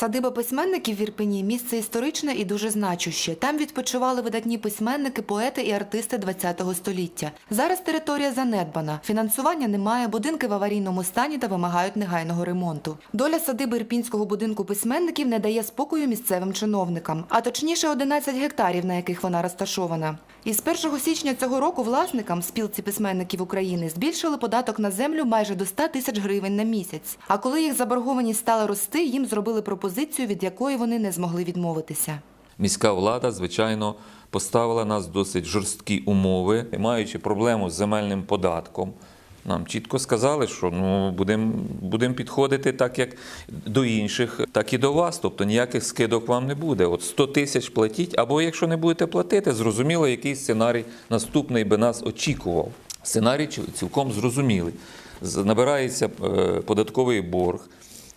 Садиба письменників в Ірпені місце історичне і дуже значуще. Там відпочивали видатні письменники, поети і артисти ХХ століття. Зараз територія занедбана. Фінансування немає, будинки в аварійному стані та вимагають негайного ремонту. Доля садиби ірпінського будинку письменників не дає спокою місцевим чиновникам, а точніше 11 гектарів, на яких вона розташована. Із 1 січня цього року власникам спілці письменників України збільшили податок на землю майже до 100 тисяч гривень на місяць. А коли їх заборгованість стала рости, їм зробили пропозицію, від якої вони не змогли відмовитися. Міська влада, звичайно, поставила нас досить жорсткі умови, маючи проблему з земельним податком. Нам чітко сказали, що ну будемо будем підходити так, як до інших, так і до вас. Тобто ніяких скидок вам не буде. От 100 тисяч платіть, або якщо не будете платити, зрозуміло, який сценарій наступний би нас очікував. Сценарій ці- цілком зрозумілий. Набирається е, податковий борг.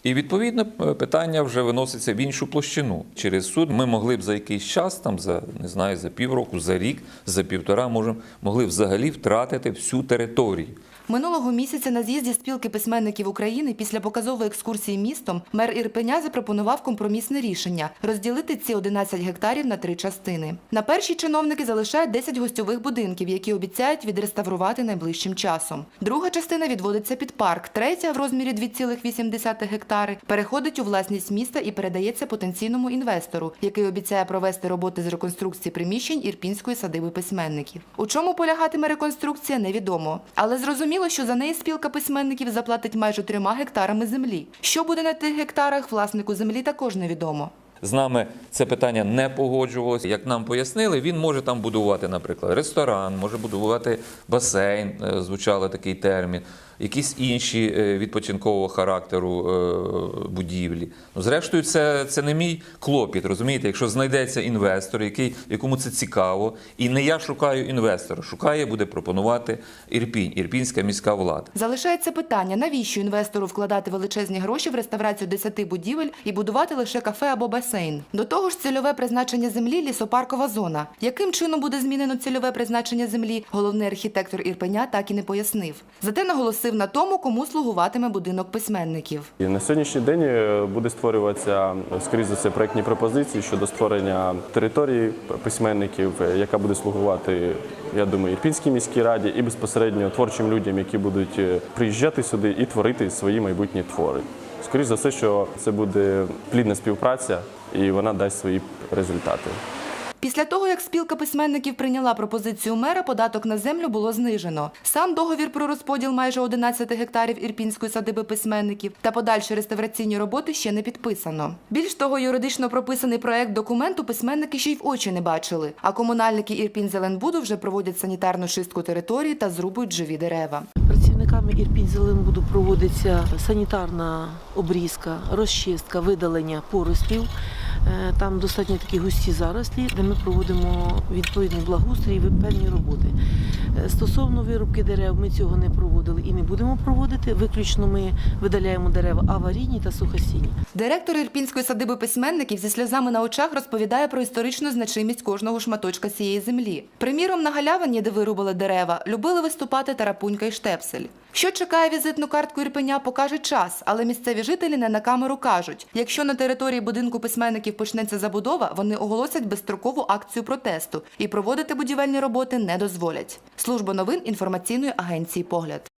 І відповідно е, питання вже виноситься в іншу площину. Через суд ми могли б за якийсь час, там за не знаю, за півроку, за рік, за півтора, можемо могли взагалі втратити всю територію. Минулого місяця на з'їзді спілки письменників України після показової екскурсії містом мер Ірпеня запропонував компромісне рішення розділити ці 11 гектарів на три частини. На першій чиновники залишають 10 гостьових будинків, які обіцяють відреставрувати найближчим часом. Друга частина відводиться під парк, третя в розмірі 2,8 гектари переходить у власність міста і передається потенційному інвестору, який обіцяє провести роботи з реконструкції приміщень ірпінської садиби письменників. У чому полягатиме реконструкція, невідомо. Але зрозуміло, що за неї спілка письменників заплатить майже трьома гектарами землі. Що буде на тих гектарах, власнику землі також невідомо. З нами це питання не погоджувалося. Як нам пояснили, він може там будувати, наприклад, ресторан, може будувати басейн, е, звучало такий термін, якісь інші е, відпочинкового характеру е, будівлі. Ну, зрештою, це, це не мій клопіт, розумієте? Якщо знайдеться інвестор, який, якому це цікаво, і не я шукаю інвестора, шукає, буде пропонувати Ірпінь, ірпінська міська влада. Залишається питання, навіщо інвестору вкладати величезні гроші в реставрацію 10 будівель і будувати лише кафе або басейн. До того ж, цільове призначення землі лісопаркова зона. Яким чином буде змінено цільове призначення землі, головний архітектор Ірпеня так і не пояснив. Зате наголосив на тому, кому слугуватиме будинок письменників. І на сьогоднішній день е, буде створюватися, скоріш за все, проектні пропозиції щодо створення території письменників, е, яка буде слугувати, я думаю, Ірпінській міській раді і безпосередньо творчим людям, які будуть е, приїжджати сюди і творити свої майбутні твори. Скоріш за все, що це буде плідна співпраця і вона дасть свої результати. Після того, як спілка письменників прийняла пропозицію мера, податок на землю було знижено. Сам договір про розподіл майже 11 гектарів ірпінської садиби письменників та подальші реставраційні роботи ще не підписано. Більш того, юридично прописаний проект документу письменники ще й в очі не бачили. А комунальники Ірпінь-Зеленбуду вже проводять санітарну чистку території та зрубують живі дерева. Працівниками Ірпінь-Зеленбуду проводиться санітарна обрізка, розчистка, видалення поростів. Е, Там достатньо такі густі зарослі, де ми проводимо відповідний благоустрій і певні роботи. Е, Стосовно вирубки дерев, ми цього не проводили і не будемо проводити. Виключно ми видаляємо дерева аварійні та сухосінні. Директор Ірпінської садиби письменників зі сльозами на очах розповідає про історичну значимість кожного шматочка цієї землі. Приміром, на галявині, де вирубали дерева, любили виступати Тарапунька і Штепсель. Що чекає візитну картку Ірпеня, покаже час, але місцеві жителі не на камеру кажуть: якщо на території будинку письменників почнеться забудова, вони оголосять безстрокову акцію протесту і проводити будівельні роботи не дозволять. Служба новин інформаційної агенції Погляд.